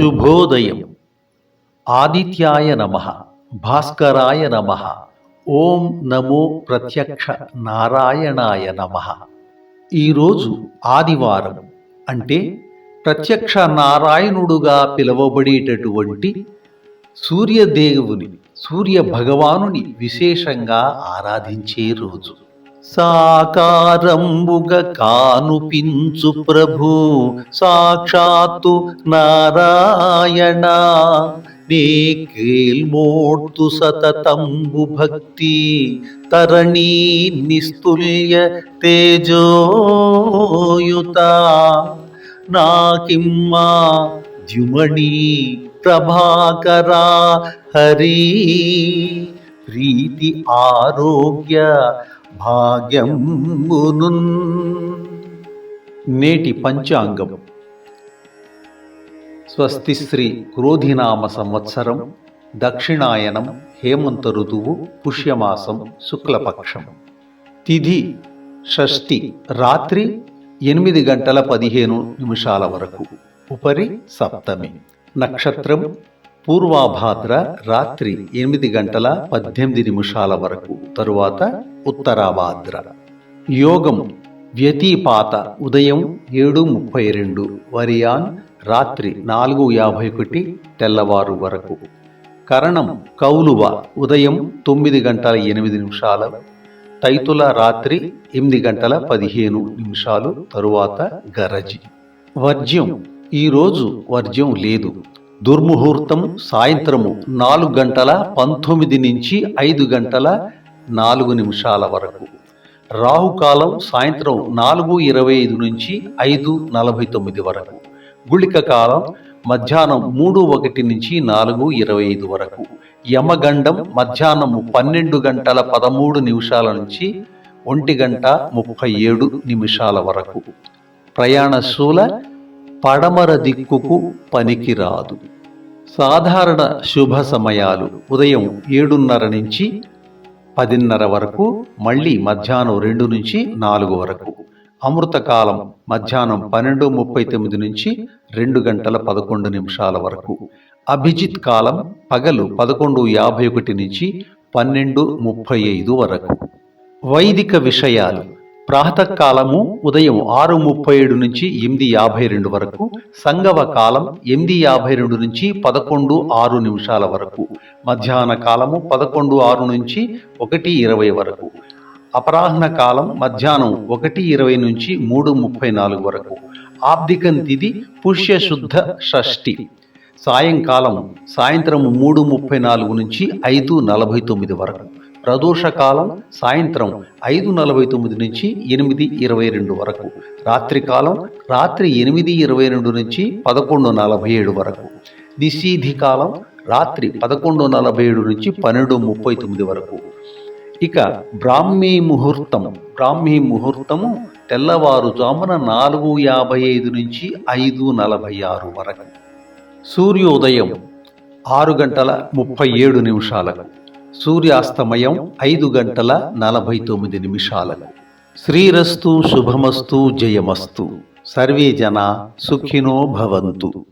శుభోదయం. ఆదిత్యాయ నమ. భాస్కరాయ నమ. ఓం నమో ప్రత్యక్ష నారాయణాయ నమ. ఈరోజు ఆదివారం. అంటే ప్రత్యక్ష నారాయణుడుగా పిలువబడేటటువంటి సూర్యదేవుని సూర్య భగవానుని విశేషంగా ఆరాధించే రోజు. సాకారంబుగ కానుపించు ప్రభు సాక్షాత్తు నారాయణ. నే కేల్మోర్తు సతతంబు భక్తి తరణీ నిస్తుల్య తేజోయుత. నాకిమ్మా ద్యుమణి ప్రభాకరా హరి ప్రీతి ఆరోగ్య భాగ్యమును నేటి పంచాంగం. స్వస్తి శ్రీ క్రోధినామ సంవత్సరం దక్షిణాయనం హేమంత ఋతువు పుష్యమాసం శుక్లపక్షం. తిథి షష్ఠి రాత్రి ఎనిమిది గంటల పదిహేను నిమిషాల వరకు. ఉపరి సప్తమి. నక్షత్రం పూర్వాభాద్ర రాత్రి ఎనిమిది గంటల పద్దెనిమిది నిమిషాల వరకు. తరువాత ఉత్తరాభాద్ర యోగం వ్యతిపాత ఉదయం ఏడు ముప్పై రెండు వరియాన్ రాత్రి నాలుగు యాభై ఒకటి తెల్లవారు వరకు. కరణం కౌలువ ఉదయం తొమ్మిది గంటల ఎనిమిది నిమిషాల తైతుల రాత్రి ఎనిమిది గంటల పదిహేను నిమిషాలు తరువాత గరజి. వర్జ్యం ఈరోజు వర్జ్యం లేదు. దుర్ముహూర్తం సాయంత్రము నాలుగు గంటల పంతొమ్మిది నుంచి ఐదు గంటల నాలుగు నిమిషాల వరకు. రాహుకాలం సాయంత్రం నాలుగు ఇరవై ఐదు నుంచి ఐదు నలభై తొమ్మిది వరకు. గుళిక కాలం మధ్యాహ్నం మూడు ఒకటి నుంచి నాలుగు ఇరవై ఐదు వరకు. యమగండం మధ్యాహ్నం పన్నెండు గంటల పదమూడు నిమిషాల నుంచి ఒంటి గంట ముప్పై ఏడు నిమిషాల వరకు. ప్రయాణశూల పడమర దిక్కుకు పనికిరాదు. సాధారణ శుభ సమయాలు ఉదయం ఏడున్నర నుంచి పదిన్నర వరకు మళ్ళీ మధ్యాహ్నం రెండు నుంచి నాలుగు వరకు. అమృతకాలం మధ్యాహ్నం పన్నెండు ముప్పై తొమ్మిది నుంచి రెండు గంటల పదకొండు నిమిషాల వరకు. అభిజిత్ కాలం పగలు పదకొండు యాభై ఒకటి నుంచి పన్నెండు ముప్పై ఐదు వరకు. వైదిక విషయాలు. ప్రాతకాలము ఉదయం ఆరు ముప్పై ఏడు నుంచి ఎనిమిది యాభై రెండు వరకు సంగవ కాలం ఎనిమిది యాభై రెండు నుంచి పదకొండు ఆరు నిమిషాల వరకు మధ్యాహ్న కాలము పదకొండు ఆరు నుంచి ఒకటి ఇరవై వరకు అపరాహ్న కాలం మధ్యాహ్నం ఒకటి ఇరవై నుంచి మూడు ముప్పై నాలుగు వరకు ఆబ్దికం తిది పుష్యశుద్ధ షష్ఠి సాయంకాలం సాయంత్రం మూడు ముప్పై నాలుగు నుంచి ఐదు నలభై తొమ్మిది వరకు ప్రదోషకాలం సాయంత్రం ఐదు నలభై తొమ్మిది నుంచి ఎనిమిది ఇరవై రెండు వరకు. రాత్రికాలం రాత్రి ఎనిమిది ఇరవై రెండు నుంచి పదకొండు నలభై ఏడు వరకు. నిషీధి కాలం రాత్రి పదకొండు నలభై ఏడు నుంచి పన్నెండు ముప్పై తొమ్మిది వరకు. ఇక బ్రాహ్మీ ముహూర్తం. బ్రాహ్మీ ముహూర్తము తెల్లవారుజామున నాలుగు యాభై ఐదు నుంచి ఐదు నలభై ఆరు వరకు. సూర్యోదయం ఆరు గంటల ముప్పై ఏడు నిమిషాలకు. సూర్యాస్తమయం ఐదు గంటల నలభై తొమ్మిది నిమిషాలకు. శ్రీరస్తు శుభమస్తు జయమస్తు. సర్వే జన సుఖినో భవంతు.